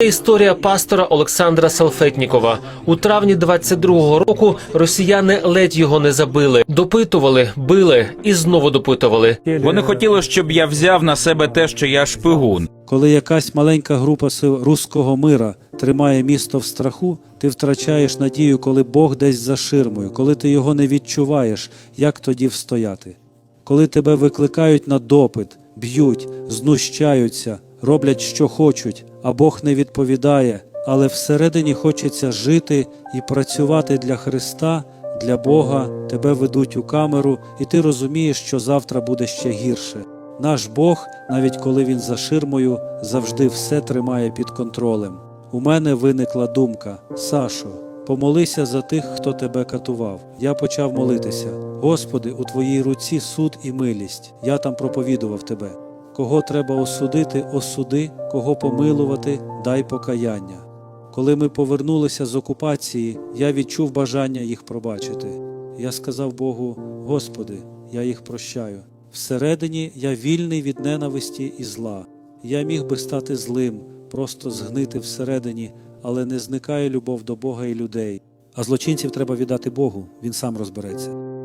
Історія пастора Олександра Салфетнікова у травні 22-го року росіяни ледь його не забили, допитували, били і знову допитували. Вони хотіли, щоб я взяв на себе те, що я шпигун. Коли якась маленька група сил руського мира тримає місто в страху, ти втрачаєш надію, коли Бог десь за ширмою, коли ти його не відчуваєш, як тоді встояти. Коли тебе викликають на допит, б'ють, знущаються, роблять, що хочуть, а Бог не відповідає, але всередині хочеться жити і працювати для Христа, для Бога, тебе ведуть у камеру, і ти розумієш, що завтра буде ще гірше. Наш Бог, навіть коли він за ширмою, завжди все тримає під контролем. У мене виникла думка: Сашо, помолися за тих, хто тебе катував. Я почав молитися. Господи, у твоїй руці суд і милість. Я там проповідував тебе. Кого треба осудити, осуди, кого помилувати, дай покаяння. Коли ми повернулися з окупації, я відчув бажання їх пробачити. Я сказав Богу: Господи, я їх прощаю. Всередині я вільний від ненависті і зла. Я міг би стати злим, просто згнити всередині, але не зникає любов до Бога і людей. А злочинців треба віддати Богу, він сам розбереться.